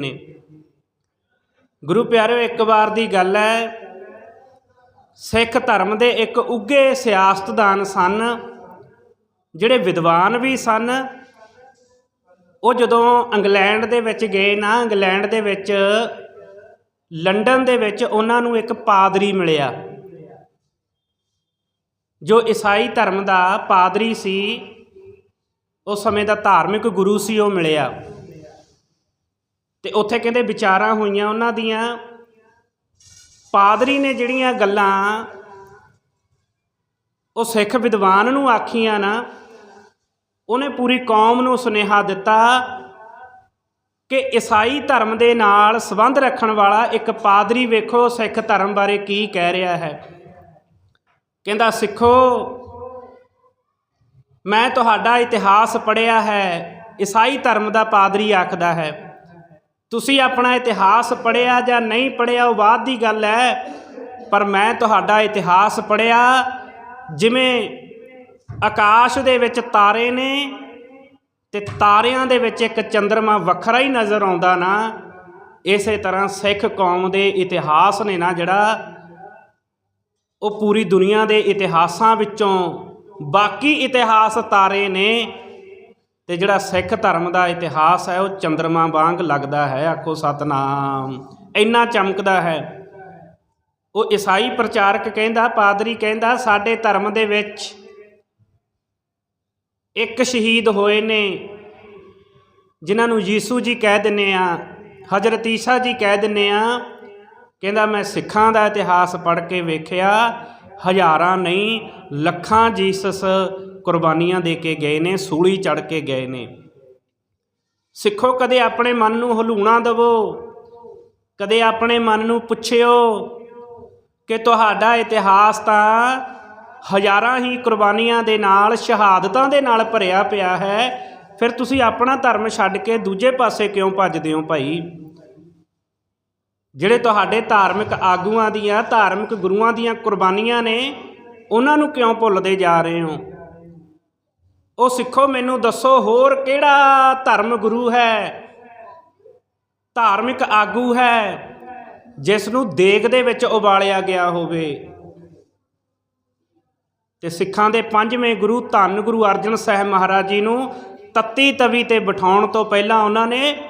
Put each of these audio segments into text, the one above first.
ਨੇ ਗੁਰੂ ਪਿਆਰਿਓ, ਇੱਕ ਵਾਰ ਦੀ ਗੱਲ ਹੈ, ਸਿੱਖ ਧਰਮ ਦੇ ਇੱਕ ਉੱਗੇ ਸਿਆਸਤਦਾਨ ਸਨ, ਜਿਹੜੇ ਵਿਦਵਾਨ ਵੀ ਸਨ। ਉਹ ਜਦੋਂ ਇੰਗਲੈਂਡ ਦੇ ਵਿੱਚ ਗਏ ਨਾ, ਇੰਗਲੈਂਡ ਦੇ ਵਿੱਚ, ਲੰਡਨ ਦੇ ਵਿੱਚ ਉਹਨਾਂ ਨੂੰ ਇੱਕ ਪਾਦਰੀ ਮਿਲਿਆ, ਜੋ ਈਸਾਈ ਧਰਮ ਦਾ ਪਾਦਰੀ ਸੀ। ਉਸ ਸਮੇਂ ਦਾ ਧਾਰਮਿਕ ਗੁਰੂ ਸੀ, ਉਹ ਮਿਲਿਆ। ਤੇ ਉੱਥੇ ਕਹਿੰਦੇ ਵਿਚਾਰਾਂ ਹੋਈਆਂ ਉਹਨਾਂ ਦੀਆਂ। ਪਾਦਰੀ ਨੇ ਜਿਹੜੀਆਂ ਗੱਲਾਂ ਉਹ ਸਿੱਖ ਵਿਦਵਾਨ ਨੂੰ ਆਖੀਆਂ ਨਾ, ਉਹਨੇ ਪੂਰੀ ਕੌਮ ਨੂੰ ਸੁਨੇਹਾ ਦਿੱਤਾ ਕਿ ਈਸਾਈ ਧਰਮ ਦੇ ਨਾਲ ਸੰਬੰਧ ਰੱਖਣ ਵਾਲਾ ਇੱਕ ਪਾਦਰੀ ਵੇਖੋ ਸਿੱਖ ਧਰਮ ਬਾਰੇ ਕੀ ਕਹਿ ਰਿਹਾ ਹੈ। ਕਹਿੰਦਾ, ਸਿੱਖੋ, ਮੈਂ ਤੁਹਾਡਾ ਇਤਿਹਾਸ ਪੜ੍ਹਿਆ ਹੈ। ਈਸਾਈ ਧਰਮ ਦਾ ਪਾਦਰੀ ਆਖਦਾ ਹੈ। ਤੁਸੀਂ ਆਪਣਾ ਇਤਿਹਾਸ ਪੜ੍ਹਿਆ ਜਾਂ ਨਹੀਂ ਪੜ੍ਹਿਆ, ਉਹ ਬਾਅਦ ਦੀ ਗੱਲ ਹੈ। ਪਰ ਮੈਂ ਤੁਹਾਡਾ ਇਤਿਹਾਸ ਪੜ੍ਹਿਆ, ਜਿਵੇਂ ਆਕਾਸ਼ ਦੇ ਵਿੱਚ ਤਾਰੇ ਨੇ ਤੇ ਤਾਰਿਆਂ ਦੇ ਵਿੱਚ ਇੱਕ ਚੰ드ਰਮਾ ਵੱਖਰਾ ਹੀ ਨਜ਼ਰ ਆਉਂਦਾ ਨਾ, ਇਸੇ ਤਰ੍ਹਾਂ ਸਿੱਖ ਕੌਮ ਦੇ ਇਤਿਹਾਸ ਨੇ ਨਾ ਜਿਹੜਾ, ਉਹ ਪੂਰੀ ਦੁਨੀਆ ਦੇ ਇਤਿਹਾਸਾਂ ਵਿੱਚੋਂ ਬਾਕੀ ਇਤਿਹਾਸ ਤਾਰੇ ਨੇ ਤੇ ਜਿਹੜਾ ਸਿੱਖ ਧਰਮ ਦਾ ਇਤਿਹਾਸ ਹੈ, ਉਹ ਚੰ드ਰਮਾ ਵਾਂਗ ਲੱਗਦਾ ਹੈ, ਆਖੋ ਸਤਨਾਮ। ਇੰਨਾ ਚਮਕਦਾ ਹੈ। ਉਹ ਈਸਾਈ ਪ੍ਰਚਾਰਕ ਕਹਿੰਦਾ, ਪਾਦਰੀ ਕਹਿੰਦਾ, ਸਾਡੇ ਧਰਮ ਦੇ ਵਿੱਚ ਇੱਕ ਸ਼ਹੀਦ ਹੋਏ ਨੇ, ਜਿਨ੍ਹਾਂ ਨੂੰ ਯੀਸੂ ਜੀ ਕਹਿ ਦਿੰਨੇ ਆ, ਹਜ਼ਰਤ ਈਸਾ ਜੀ ਕਹਿ ਦਿੰਨੇ ਆ, ਕਹਿੰਦਾ, ਮੈਂ ਸਿੱਖਾਂ ਦਾ ਇਤਿਹਾਸ ਪੜ੍ਹ ਕੇ ਵੇਖਿਆ, ਹਜ਼ਾਰਾਂ ਨਹੀਂ, ਲੱਖਾਂ ਜੀਸਸ ਕੁਰਬਾਨੀਆਂ ਦੇ ਕੇ ਗਏ ਨੇ, ਸੂਲੀ ਚੜ ਕੇ ਗਏ ਨੇ। ਸਿੱਖੋ, ਕਦੇ ਆਪਣੇ ਮਨ ਨੂੰ ਹਲੂਣਾ ਦੇਵੋ। ਕਦੇ ਆਪਣੇ ਮਨ ਨੂੰ ਪੁੱਛਿਓ ਕਿ ਤੁਹਾਡਾ ਇਤਿਹਾਸ ਤਾਂ ਹਜ਼ਾਰਾਂ ਹੀ ਕੁਰਬਾਨੀਆਂ ਦੇ ਨਾਲ, ਸ਼ਹਾਦਤਾਂ ਦੇ ਨਾਲ ਭਰਿਆ ਪਿਆ ਹੈ। ਫਿਰ ਤੁਸੀਂ ਆਪਣਾ ਧਰਮ ਛੱਡ ਕੇ ਦੂਜੇ ਪਾਸੇ ਕਿਉਂ ਭੱਜਦੇ ਹੋ ਭਾਈ? ਜਿਹੜੇ ਤੁਹਾਡੇ ਧਾਰਮਿਕ ਆਗੂਆਂ ਦੀਆਂ, ਧਾਰਮਿਕ ਗੁਰੂਆਂ ਦੀਆਂ ਕੁਰਬਾਨੀਆਂ ਨੇ, ਉਹਨਾਂ ਨੂੰ ਕਿਉਂ ਭੁੱਲਦੇ ਜਾ ਰਹੇ ਹੋ? ਉਹ ਸਿੱਖੋ ਮੈਨੂੰ ਦੱਸੋ ਹੋਰ ਕਿਹੜਾ ਧਰਮ ਗੁਰੂ ਹੈ? ਧਾਰਮਿਕ ਆਗੂ ਹੈ, ਜਿਸ ਨੂੰ ਦੇਗ ਦੇ ਵਿੱਚ ਉਬਾਲਿਆ ਗਿਆ ਹੋਵੇ। ਤੇ ਸਿੱਖਾਂ ਦੇ ਪੰਜਵੇਂ ਗੁਰੂ ਧੰਨ ਗੁਰੂ ਅਰਜਨ ਸਾਹਿਬ ਮਹਾਰਾਜ ਜੀ ਨੂੰ ਤੱਤੀ ਤਵੀ ਤੇ ਬਿਠਾਉਣ ਤੋਂ ਪਹਿਲਾਂ ਉਹਨਾਂ ਨੇ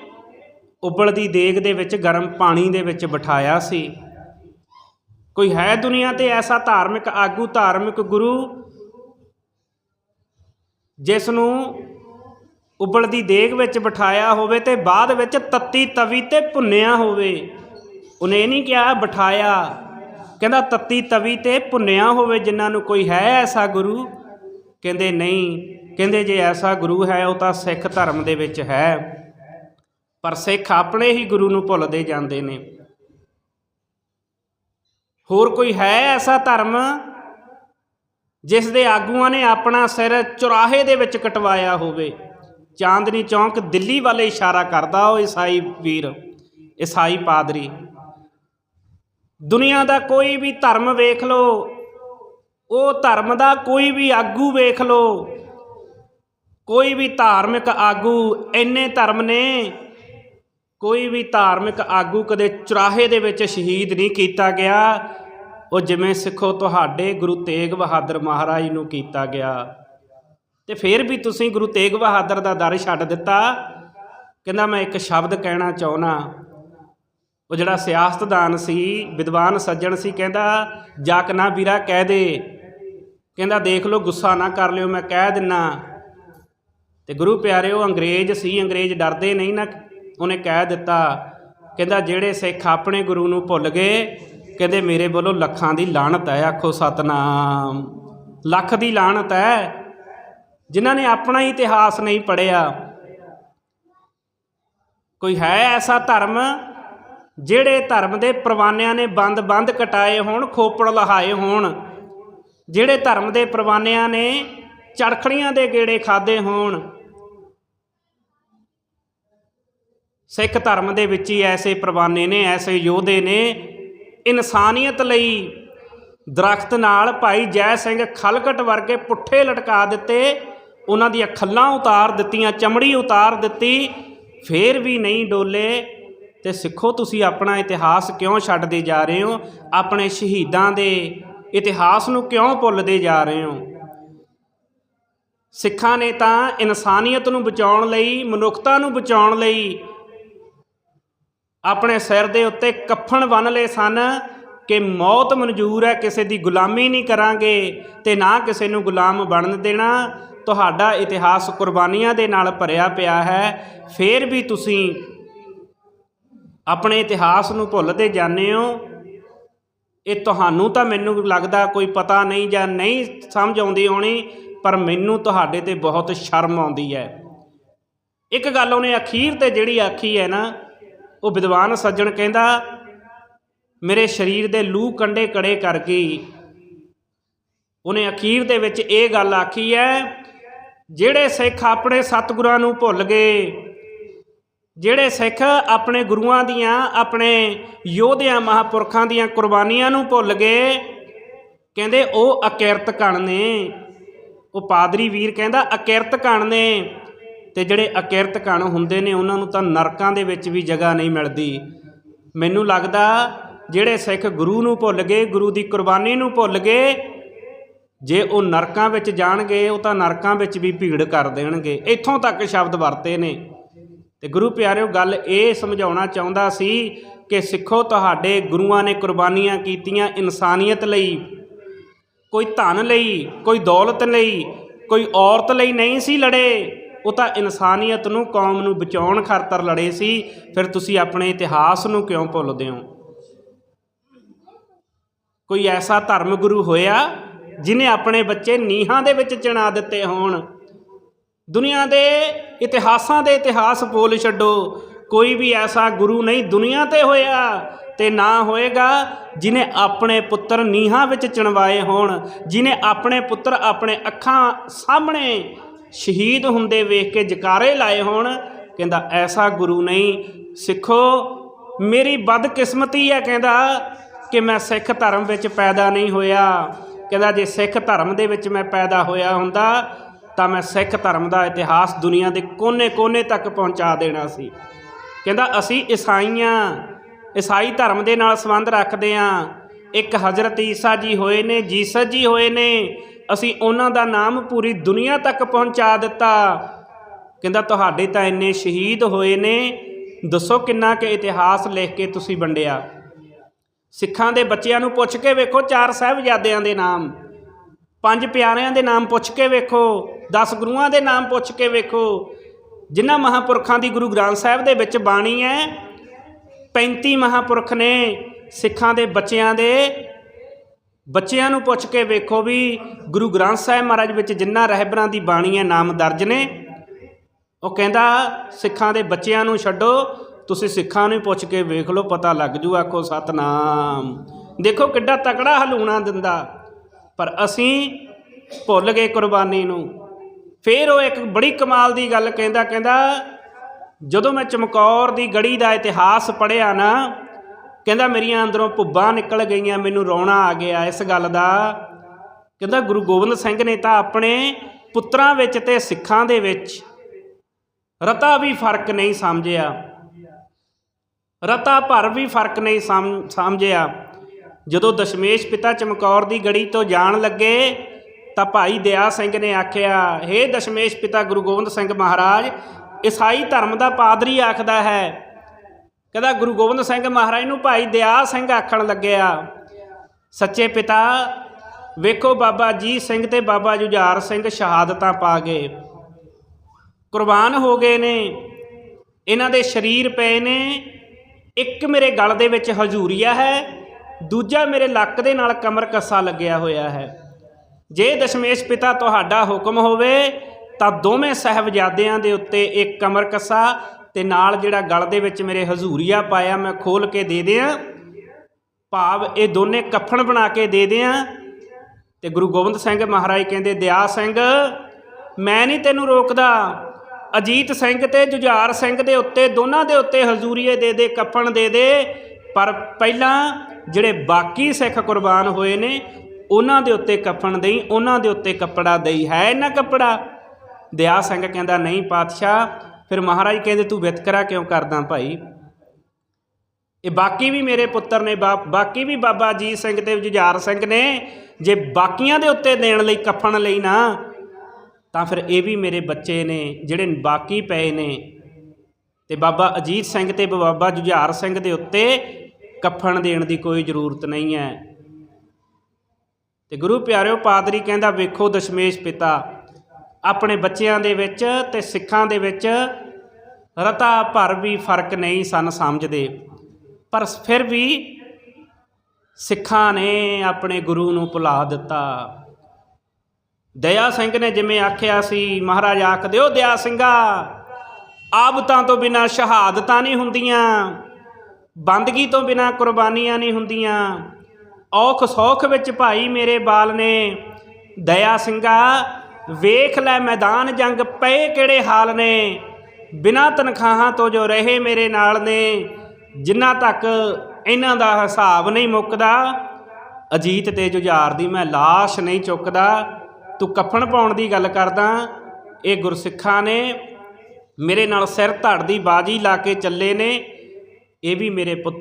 ਉਬਲਦੀ ਦੇਗ ਦੇ ਵਿੱਚ ਗਰਮ ਪਾਣੀ ਦੇ ਵਿੱਚ ਬਿਠਾਇਆ ਸੀ। ਕੋਈ ਹੈ ਦੁਨੀਆ ਤੇ ਐਸਾ ਧਾਰਮਿਕ ਆਗੂ, ਧਾਰਮਿਕ ਗੁਰੂ ਜਿਸ ਨੂੰ ਉਬਲਦੀ ਦੇਗ ਵਿੱਚ ਬਿਠਾਇਆ ਹੋਵੇ ਤੇ ਬਾਅਦ ਵਿੱਚ ਤੱਤੀ ਤਵੀ ਤੇ ਭੁੰਨਿਆ ਹੋਵੇ। ਉਹਨੇ ਇਹ ਨਹੀਂ ਕਿਹਾ, ਬਿਠਾਇਆ। ਕਹਿੰਦਾ ਤੱਤੀ ਤਵੀ ਤੇ ਭੁੰਨਿਆ ਹੋਵੇ, ਜਿਨ੍ਹਾਂ ਨੂੰ ਕੋਈ ਹੈ ਐਸਾ ਗੁਰੂ? ਕਹਿੰਦੇ ਨਹੀਂ। ਕਹਿੰਦੇ ਜੇ ਐਸਾ ਗੁਰੂ ਹੈ, ਉਹ ਤਾਂ ਸਿੱਖ ਧਰਮ ਦੇ ਵਿੱਚ ਹੈ। ਪਰ ਸਿੱਖ ਆਪਣੇ ਹੀ ਗੁਰੂ ਨੂੰ ਭੁੱਲਦੇ ਜਾਂਦੇ ਨੇ। ਹੋਰ ਕੋਈ ਹੈ ਐਸਾ ਧਰਮ ਜਿਸ ਦੇ ਆਗੂਆਂ ਨੇ ਆਪਣਾ ਸਿਰ ਚੁਰਾਹੇ ਦੇ ਵਿੱਚ ਕਟਵਾਇਆ ਹੋਵੇ। ਚਾਂਦਨੀ ਚੌਂਕ ਦਿੱਲੀ ਵੱਲ ਇਸ਼ਾਰਾ ਕਰਦਾ ਉਹ ਈਸਾਈ ਵੀਰ, ਈਸਾਈ ਪਾਦਰੀ। ਦੁਨੀਆ ਦਾ ਕੋਈ ਵੀ ਧਰਮ ਵੇਖ ਲਓ, ਉਹ ਧਰਮ ਦਾ ਕੋਈ ਵੀ ਆਗੂ ਵੇਖ ਲਓ, ਕੋਈ ਵੀ ਧਾਰਮਿਕ ਆਗੂ ਇੰਨੇ ਧਰਮ ਨੇ, ਕੋਈ ਵੀ ਧਾਰਮਿਕ ਆਗੂ ਕਦੇ ਚੁਰਾਹੇ ਦੇ ਵਿੱਚ ਸ਼ਹੀਦ ਨਹੀਂ ਕੀਤਾ ਗਿਆ। ਉਹ ਜਿਵੇਂ ਸਿੱਖੋ ਤੁਹਾਡੇ ਗੁਰੂ ਤੇਗ ਬਹਾਦਰ ਮਹਾਰਾਜ ਨੂੰ ਕੀਤਾ ਗਿਆ। ਤੇ ਫਿਰ ਵੀ ਤੁਸੀਂ ਗੁਰੂ ਤੇਗ ਬਹਾਦਰ ਦਾ ਦਰ ਛੱਡ ਦਿੱਤਾ। ਕਹਿੰਦਾ ਮੈਂ ਇੱਕ ਸ਼ਬਦ ਕਹਿਣਾ ਚਾਹੁੰਨਾ। ਉਹ ਜਿਹੜਾ ਸਿਆਸਤਦਾਨ ਸੀ, ਵਿਦਵਾਨ ਸੱਜਣ ਸੀ, ਕਹਿੰਦਾ ਜਾਕ ਨਾ ਵੀਰਾ ਕਹਿ ਦੇ। ਕਹਿੰਦਾ, ਦੇਖ ਲਓ, ਗੁੱਸਾ ਨਾ ਕਰ ਲਿਓ, ਮੈਂ ਕਹਿ ਦਿੰਨਾ। ਤੇ ਗੁਰੂ ਪਿਆਰਿਓ, ਅੰਗਰੇਜ਼ ਸੀ, ਅੰਗਰੇਜ਼ ਡਰਦੇ ਨਹੀਂ ਨਾ। ਉਹਨੇ ਕਹਿ ਦਿੱਤਾ, ਕਹਿੰਦਾ, ਜਿਹੜੇ ਸਿੱਖ ਆਪਣੇ ਗੁਰੂ ਨੂੰ ਭੁੱਲ ਗਏ ਕਹਿੰਦੇ ਮੇਰੇ ਵੱਲੋਂ ਲੱਖਾਂ ਦੀ ਲਾਹਣਤ ਹੈ, ਆਖੋ ਸਤਨਾਮ। ਲੱਖ ਦੀ ਲਾਹਣਤ ਹੈ। ਜਿਨ੍ਹਾਂ ਨੇ ਆਪਣਾ ਹੀ ਇਤਿਹਾਸ ਨਹੀਂ ਪੜਿਆ ਕੋਈ ਹੈ ਐਸਾ ਧਰਮ ਜਿਹੜੇ ਧਰਮ ਦੇ ਪ੍ਰਵਾਨਿਆਂ ਨੇ ਬੰਦ-ਬੰਦ ਕਟਾਏ ਹੋਣ, ਖੋਪੜ ਲਹਾਏ ਹੋਣ? ਜਿਹੜੇ ਧਰਮ ਦੇ ਪ੍ਰਵਾਨਿਆਂ ਨੇ ਚੜਖੜੀਆਂ ਦੇ ਗੇੜੇ ਖਾਦੇ ਹੋਣ? ਸਿੱਖ ਧਰਮ ਦੇ ਵਿੱਚ ਹੀ ਐਸੇ ਪ੍ਰਵਾਨੇ ਨੇ, ਐਸੇ ਯੋਧੇ ਨੇ ਇਨਸਾਨੀਅਤ ਲਈ ਦਰਖਤ ਨਾਲ ਭਾਈ ਜੈ ਸਿੰਘ ਖਲਕਟ ਵਰਗੇ ਪੁੱਠੇ ਲਟਕਾ ਦਿੱਤੇ, ਉਹਨਾਂ ਦੀਆਂ ਖੱਲਾਂ ਉਤਾਰ ਦਿੱਤੀਆਂ, ਚਮੜੀ ਉਤਾਰ ਦਿੱਤੀ, ਫੇਰ ਵੀ ਨਹੀਂ ਡੋਲੇ। ਤੇ ਸਿੱਖੋ, ਤੁਸੀਂ ਆਪਣਾ ਇਤਿਹਾਸ ਕਿਉਂ ਛੱਡਦੇ ਜਾ ਰਹੇ ਹੋ? ਆਪਣੇ ਸ਼ਹੀਦਾਂ ਦੇ ਇਤਿਹਾਸ ਨੂੰ ਕਿਉਂ ਭੁੱਲਦੇ ਜਾ ਰਹੇ ਹੋ? ਸਿੱਖਾਂ ਨੇ ਤਾਂ ਇਨਸਾਨੀਅਤ ਨੂੰ ਬਚਾਉਣ ਲਈ, ਮਨੁੱਖਤਾ ਨੂੰ ਬਚਾਉਣ ਲਈ ਆਪਣੇ ਸਿਰ ਦੇ ਉੱਤੇ ਕਫਨ ਬੰਨ ਲਏ ਸਨ ਕਿ ਮੌਤ ਮਨਜ਼ੂਰ ਹੈ, ਕਿਸੇ ਦੀ ਗੁਲਾਮੀ ਨਹੀਂ ਕਰਾਂਗੇ ਤੇ ਨਾ ਕਿਸੇ ਨੂੰ ਗੁਲਾਮ ਬਣਨ ਦੇਣਾ। ਤੁਹਾਡਾ ਇਤਿਹਾਸ ਕੁਰਬਾਨੀਆਂ ਦੇ ਨਾਲ ਭਰਿਆ ਪਿਆ ਹੈ। ਫੇਰ ਵੀ ਤੁਸੀਂ ਆਪਣੇ ਇਤਿਹਾਸ ਨੂੰ ਭੁੱਲਦੇ ਜਾਂਦੇ ਹੋ। ਇਹ ਤੁਹਾਨੂੰ ਤਾਂ ਮੈਨੂੰ ਲੱਗਦਾ ਕੋਈ ਪਤਾ ਨਹੀਂ ਜਾਂ ਨਹੀਂ ਸਮਝ ਆਉਂਦੀ ਹੋਣੀ, ਪਰ ਮੈਨੂੰ ਤੁਹਾਡੇ ਤੇ ਬਹੁਤ ਸ਼ਰਮ ਆਉਂਦੀ ਹੈ। ਇੱਕ ਗੱਲ ਉਹਨੇ ਅਖੀਰ ਤੇ ਜਿਹੜੀ ਆਖੀ ਹੈ ਨਾ ਉਹ ਵਿਦਵਾਨ ਸੱਜਣ ਕਹਿੰਦਾ, ਮੇਰੇ ਸਰੀਰ ਦੇ ਲੂ ਕੰਡੇ ਕੜੇ ਕਰ ਗਈ। ਉਹਨੇ ਅਖੀਰ ਦੇ ਵਿੱਚ ਇਹ ਗੱਲ ਆਖੀ ਹੈ, ਜਿਹੜੇ ਸਿੱਖ ਆਪਣੇ ਸਤਿਗੁਰਾਂ ਨੂੰ ਭੁੱਲ ਗਏ, ਜਿਹੜੇ ਸਿੱਖ ਆਪਣੇ ਗੁਰੂਆਂ ਦੀਆਂ, ਆਪਣੇ ਯੋਧਿਆਂ ਮਹਾਪੁਰਖਾਂ ਦੀਆਂ ਕੁਰਬਾਨੀਆਂ ਨੂੰ ਭੁੱਲ ਗਏ, ਕਹਿੰਦੇ ਉਹ ਅਕਿਰਤ ਕਣ ਨੇ। ਉਹ ਪਾਦਰੀ ਵੀਰ ਕਹਿੰਦਾ, ਅਕਿਰਤ ਕਣ ਨੇ। ਤੇ ਜਿਹੜੇ ਅਕਿਰਤ ਕਣ ਹੁੰਦੇ ਨੇ, ਉਹਨਾਂ ਨੂੰ ਤਾਂ ਨਰਕਾਂ ਦੇ ਵਿੱਚ ਵੀ ਜਗ੍ਹਾ ਨਹੀਂ ਮਿਲਦੀ। ਮੈਨੂੰ ਲੱਗਦਾ ਜਿਹੜੇ ਸਿੱਖ ਗੁਰੂ ਨੂੰ ਭੁੱਲ ਗਏ, ਗੁਰੂ ਦੀ ਕੁਰਬਾਨੀ ਨੂੰ ਭੁੱਲ ਗਏ, ਜੇ ਉਹ ਨਰਕਾਂ ਵਿੱਚ ਜਾਣਗੇ, ਉਹ ਤਾਂ ਨਰਕਾਂ ਵਿੱਚ ਵੀ ਭੀੜ ਕਰ ਦੇਣਗੇ। ਇੱਥੋਂ ਤੱਕ ਸ਼ਬਦ ਵਰਤੇ ਨੇ। ਤੇ ਗੁਰੂ ਪਿਆਰਿਓ, ਗੱਲ ਇਹ ਸਮਝਾਉਣਾ ਚਾਹੁੰਦਾ ਸੀ ਕਿ ਸਿੱਖੋ, ਤੁਹਾਡੇ ਗੁਰੂਆਂ ਨੇ ਕੁਰਬਾਨੀਆਂ ਕੀਤੀਆਂ ਇਨਸਾਨੀਅਤ ਲਈ, ਕੋਈ ਧਨ ਲਈ, ਕੋਈ ਦੌਲਤ ਲਈ, ਕੋਈ ਔਰਤ ਲਈ ਨਹੀਂ ਸੀ ਲੜੇ। ਉਹ ਤਾਂ ਇਨਸਾਨੀਅਤ ਨੂੰ, ਕੌਮ ਨੂੰ ਬਚਾਉਣ ਖਾਤਰ ਲੜੇ ਸੀ। ਫਿਰ ਤੁਸੀਂ ਆਪਣੇ ਇਤਿਹਾਸ ਨੂੰ ਕਿਉਂ ਭੁੱਲਦੇ ਹੋ? ਕੋਈ ਐਸਾ ਧਰਮ ਗੁਰੂ ਹੋਇਆ ਜਿਨੇ ਆਪਣੇ ਬੱਚੇ ਨੀਹਾਂ ਦੇ ਵਿੱਚ ਚਿਣਾ ਦਿੱਤੇ ਹੋਣ? ਦੁਨੀਆ ਦੇ ਇਤਿਹਾਸਾਂ ਦੇ ਇਤਿਹਾਸ ਬੋਲ ਛੱਡੋ। ਕੋਈ ਵੀ ਐਸਾ ਗੁਰੂ ਨਹੀਂ ਦੁਨੀਆ ਤੇ ਹੋਇਆ ਤੇ ਨਾ ਹੋਏਗਾ ਜਿਨੇ ਆਪਣੇ ਪੁੱਤਰ ਨੀਹਾਂ ਵਿੱਚ ਚਣਵਾਏ ਹੋਣ ਜਿਨੇ ਆਪਣੇ ਪੁੱਤਰ ਆਪਣੇ ਅੱਖਾਂ ਸਾਹਮਣੇ ਸ਼ਹੀਦ ਹੁੰਦੇ ਵੇਖ ਕੇ ਜਕਾਰੇ ਲਾਏ ਹੋਣ, ਕਹਿੰਦਾ, ਐਸਾ ਗੁਰੂ ਨਹੀਂ। ਸਿੱਖੋ, ਮੇਰੀ ਬਦਕਿਸਮਤੀ ਹੈ, ਕਹਿੰਦਾ, ਕਿ ਮੈਂ ਸਿੱਖ ਧਰਮ ਵਿੱਚ ਪੈਦਾ ਨਹੀਂ ਹੋਇਆ। ਕਹਿੰਦਾ, ਜੇ ਸਿੱਖ ਧਰਮ ਦੇ ਵਿੱਚ ਮੈਂ ਪੈਦਾ ਹੋਇਆ ਹੁੰਦਾ, ਤਾਂ ਮੈਂ ਸਿੱਖ ਧਰਮ ਦਾ ਇਤਿਹਾਸ ਦੁਨੀਆ ਦੇ ਕੋਨੇ-ਕੋਨੇ ਤੱਕ ਪਹੁੰਚਾ ਦੇਣਾ ਸੀ। ਕਹਿੰਦਾ, ਅਸੀਂ ਈਸਾਈਆਂ, ਈਸਾਈ ਧਰਮ ਦੇ ਨਾਲ ਸੰਬੰਧ ਰੱਖਦੇ ਆਂ। ਇੱਕ ਹਜ਼ਰਤ ਈਸਾ ਜੀ ਹੋਏ ਨੇ, ਜੀਸਸ ਜੀ ਹੋਏ ਨੇ ਅਸੀਂ ਉਹਨਾਂ ਦਾ ਨਾਮ ਪੂਰੀ ਦੁਨੀਆ ਤੱਕ ਪਹੁੰਚਾ ਦਿੱਤਾ। ਕਹਿੰਦਾ, ਤੁਹਾਡੇ ਤਾਂ ਇੰਨੇ ਸ਼ਹੀਦ ਹੋਏ ਨੇ। ਦੱਸੋ ਕਿੰਨਾ ਕਿ ਇਤਿਹਾਸ ਲਿਖ ਕੇ ਤੁਸੀਂ ਵੰਡਿਆ? ਸਿੱਖਾਂ ਦੇ ਬੱਚਿਆਂ ਨੂੰ ਪੁੱਛ ਕੇ ਵੇਖੋ, ਚਾਰ ਸਾਹਿਬਜ਼ਾਦਿਆਂ ਦੇ ਨਾਮ। ਪੰਜ ਪਿਆਰਿਆਂ ਦੇ ਨਾਮ ਪੁੱਛ ਕੇ ਵੇਖੋ। 10 ਗੁਰੂਆਂ ਦੇ ਨਾਮ ਪੁੱਛ ਕੇ ਵੇਖੋ। ਜਿਨ੍ਹਾਂ ਮਹਾਪੁਰਖਾਂ ਦੀ ਗੁਰੂ ਗ੍ਰੰਥ ਸਾਹਿਬ ਦੇ ਵਿੱਚ ਬਾਣੀ ਹੈ 35 ਮਹਾਪੁਰਖ ਨੇ ਸਿੱਖਾਂ ਦੇ ਬੱਚਿਆਂ ਦੇ ਬੱਚਿਆਂ ਨੂੰ ਪੁੱਛ ਕੇ ਵੇਖੋ ਵੀ ਗੁਰੂ ਗ੍ਰੰਥ ਸਾਹਿਬ ਮਹਾਰਾਜ ਵਿੱਚ ਜਿਨ੍ਹਾਂ ਰਹਿਬਰਾਂ ਦੀ ਬਾਣੀ ਹੈ, ਨਾਮ ਦਰਜ ਨੇ। ਉਹ ਕਹਿੰਦਾ, ਸਿੱਖਾਂ ਦੇ ਬੱਚਿਆਂ ਨੂੰ ਛੱਡੋ, ਤੁਸੀਂ ਸਿੱਖਾਂ ਨੂੰ ਹੀ ਪੁੱਛ ਕੇ ਵੇਖ ਲਓ, ਪਤਾ ਲੱਗ ਜੂ, ਆਖੋ ਸਤਨਾਮ। ਦੇਖੋ ਕਿੱਡਾ ਤਕੜਾ ਹਲੂਣਾ ਦਿੰਦਾ। ਪਰ ਅਸੀਂ ਭੁੱਲ ਗਏ ਕੁਰਬਾਨੀ ਨੂੰ। ਫਿਰ ਉਹ ਇੱਕ ਬੜੀ ਕਮਾਲ ਦੀ ਗੱਲ ਕਹਿੰਦਾ ਕਹਿੰਦਾ, ਜਦੋਂ ਮੈਂ ਚਮਕੌਰ ਦੀ ਗੜੀ ਦਾ ਇਤਿਹਾਸ ਪੜ੍ਹਿਆ ਨਾ ਕਹਿੰਦਾ, ਮੇਰੀਆਂ ਅੰਦਰੋਂ ਭੁੱਬਾਂ ਨਿਕਲ ਗਈਆਂ, ਮੈਨੂੰ ਰੋਣਾ ਆ ਗਿਆ। ਇਸ ਗੱਲ ਦਾ ਕਹਿੰਦਾ, ਗੁਰੂ ਗੋਬਿੰਦ ਸਿੰਘ ਨੇ ਤਾਂ ਆਪਣੇ ਪੁੱਤਰਾਂ ਵਿੱਚ ਤੇ ਸਿੱਖਾਂ ਦੇ ਵਿੱਚ ਰਤਾ ਵੀ ਫ਼ਰਕ ਨਹੀਂ ਸਮਝਿਆ। ਰਤਾ ਭਰ ਵੀ ਫ਼ਰਕ ਨਹੀਂ ਸਮਝਿਆ। ਜਦੋਂ ਦਸ਼ਮੇਸ਼ ਪਿਤਾ ਚਮਕੌਰ ਦੀ ਗੜੀ ਤੋਂ ਜਾਣ ਲੱਗੇ, ਤਾਂ ਭਾਈ ਦਇਆ ਸਿੰਘ ਨੇ ਆਖਿਆ, ਹੇ ਦਸ਼ਮੇਸ਼ ਪਿਤਾ ਗੁਰੂ ਗੋਬਿੰਦ ਸਿੰਘ ਮਹਾਰਾਜ, ਈਸਾਈ ਧਰਮ ਦਾ ਪਾਦਰੀ ਆਖਦਾ ਹੈ ਕਹਿੰਦਾ ਗੁਰੂ ਗੋਬਿੰਦ ਸਿੰਘ ਮਹਾਰਾਜ ਨੂੰ ਭਾਈ ਦਇਆ ਸਿੰਘ ਆਖਣ ਲੱਗਿਆ, ਸੱਚੇ ਪਿਤਾ, ਵੇਖੋ ਬਾਬਾ ਜੀ ਸਿੰਘ ਤੇ ਬਾਬਾ ਜੁਝਾਰ ਸਿੰਘ ਸ਼ਹਾਦਤਾਂ ਪਾ ਗਏ। ਕੁਰਬਾਨ ਹੋ ਗਏ ਨੇ, ਇਹਨਾਂ ਦੇ ਸਰੀਰ ਪਏ ਨੇ, ਇੱਕ ਮੇਰੇ ਗਲ ਦੇ ਵਿੱਚ ਹਜੂਰੀਆ ਹੈ, ਦੂਜਾ ਮੇਰੇ ਲੱਕ ਦੇ ਨਾਲ ਕਮਰ ਕੱਸਾ ਲੱਗਿਆ ਹੋਇਆ ਹੈ। ਜੇ ਦਸ਼ਮੇਸ਼ ਪਿਤਾ ਤੁਹਾਡਾ ਹੁਕਮ ਹੋਵੇ, ਤਾਂ ਦੋਵੇਂ ਸਹਿਬਜ਼ਾਦਿਆਂ ਦੇ ਉੱਤੇ ਇੱਕ ਕਮਰ ਕੱਸਾ ਤੇ ਨਾਲ ਜਿਹੜਾ ਗਲ ਦੇ ਵਿੱਚ ਮੇਰੇ ਹਜ਼ੂਰੀਆ ਪਾਇਆ ਮੈਂ ਖੋਲ ਕੇ ਦੇ ਦਿਆਂ। ਭਾਵ ਇਹ ਦੋਨੇ ਕਫਨ ਬਣਾ ਕੇ ਦੇ ਦਿਆਂ। ਤੇ ਗੁਰੂ ਗੋਬਿੰਦ ਸਿੰਘ ਮਹਾਰਾਜ ਕਹਿੰਦੇ, ਦਿਆ ਸਿੰਘ, ਮੈਂ ਨਹੀਂ ਤੈਨੂੰ ਰੋਕਦਾ। ਅਜੀਤ ਸਿੰਘ ਤੇ ਜੁਝਾਰ ਸਿੰਘ ਦੇ ਉੱਤੇ, ਦੋਨਾਂ ਦੇ ਉੱਤੇ ਹਜ਼ੂਰੀਏ ਦੇ ਦੇ ਕਫਨ ਦੇ ਦੇ। ਪਰ ਪਹਿਲਾਂ ਜਿਹੜੇ ਬਾਕੀ ਸਿੱਖ ਕੁਰਬਾਨ ਹੋਏ ਨੇ, ਉਹਨਾਂ ਦੇ ਉੱਤੇ ਕਫਨ ਦੇਈ, ਉਹਨਾਂ ਦੇ ਉੱਤੇ ਕੱਪੜਾ ਦੇਈ। ਹੈ ਇਹਨਾਂ ਕੱਪੜਾ? ਦਿਆ ਸਿੰਘ ਕਹਿੰਦਾ, ਨਹੀਂ ਪਾਤਸ਼ਾਹ ਫਿਰ ਮਹਾਰਾਜ ਕਹਿੰਦੇ, ਤੂੰ ਵਿਤਕਰਾ ਕਿਉਂ ਕਰਦਾ ਭਾਈ? ਇਹ ਬਾਕੀ ਵੀ ਮੇਰੇ ਪੁੱਤਰ ਨੇ ਬਾਕੀ ਵੀ ਬਾਬਾ ਅਜੀਤ ਸਿੰਘ ਤੇ ਜੁਝਾਰ ਸਿੰਘ ਨੇ, ਜੇ ਬਾਕੀਆਂ ਦੇ ਉੱਤੇ ਦੇਣ ਲਈ ਕਫਨ ਲਈ ਨਾ, ਤਾਂ ਫਿਰ ਇਹ ਵੀ ਮੇਰੇ ਬੱਚੇ ਨੇ, ਜਿਹੜੇ ਬਾਕੀ ਪਏ ਨੇ। ਤੇ ਬਾਬਾ ਅਜੀਤ ਸਿੰਘ ਤੇ ਬਾਬਾ ਜੁਝਾਰ ਸਿੰਘ ਦੇ ਉੱਤੇ ਕਫਨ ਦੇਣ ਦੀ ਕੋਈ ਜ਼ਰੂਰਤ ਨਹੀਂ ਹੈ। ਤੇ ਗੁਰੂ ਪਿਆਰਿਓ, ਪਾਦਰੀ ਕਹਿੰਦਾ, ਵੇਖੋ ਦਸ਼ਮੇਸ਼ ਪਿਤਾ ਆਪਣੇ ਬੱਚਿਆਂ ਦੇ ਵਿੱਚ ਤੇ ਸਿੱਖਾਂ ਦੇ ਵਿੱਚ ਰਤਾ ਭਰ ਵੀ ਫ਼ਰਕ ਨਹੀਂ ਸਨ ਸਮਝਦੇ। ਪਰ ਫਿਰ ਵੀ ਸਿੱਖਾਂ ਨੇ ਆਪਣੇ ਗੁਰੂ ਨੂੰ ਭੁਲਾ ਦਿੱਤਾ। ਦਇਆ ਸਿੰਘ ਨੇ ਜਿਵੇਂ ਆਖਿਆ ਸੀ, ਮਹਾਰਾਜ ਆਖਦੇ ਹੋ ਦਇਆ ਸਿੰਘਾ, ਆਬਤਾਂ ਤੋਂ ਬਿਨਾ ਸ਼ਹਾਦਤਾਂ ਨਹੀਂ ਹੁੰਦੀਆਂ, ਬੰਦਗੀ ਤੋਂ ਬਿਨਾ ਕੁਰਬਾਨੀਆਂ ਨਹੀਂ ਹੁੰਦੀਆਂ। ਔਖ ਸੌਖ ਵਿੱਚ ਭਾਈ ਮੇਰੇ ਬਾਲ ਨੇ, ਦਇਆ ਸਿੰਘਾ ਵੇਖ ਲੈ ਮੈਦਾਨ ਜੰਗ ਪਏ ਕਿਹੜੇ ਹਾਲ ਨੇ? ਬਿਨਾ ਤਨਖਾਹਾਂ ਤੋਂ ਜੋ ਰਹੇ ਮੇਰੇ ਨਾਲ ਨੇ, ਜਿੰਨਾ ਤੱਕ ਇਹਨਾਂ ਦਾ ਹਿਸਾਬ ਨਹੀਂ ਮੁੱਕਦਾ, ਅਜੀਤ ਤੇ ਜੁਝਾਰ ਦੀ ਮੈਂ ਲਾਸ਼ ਨਹੀਂ ਚੁੱਕਦਾ। ਤੂੰ ਕਫਨ ਪਾਉਣ ਦੀ ਗੱਲ ਕਰਦਾ, ਇਹ ਗੁਰਸਿੱਖਾਂ ਨੇ ਮੇਰੇ ਨਾਲ ਸਿਰ ਧੜ ਦੀ ਬਾਜੀ ਲਾ ਕੇ ਚੱਲੇ ਨੇ, ਇਹ ਵੀ ਮੇਰੇ ਪੁੱਤ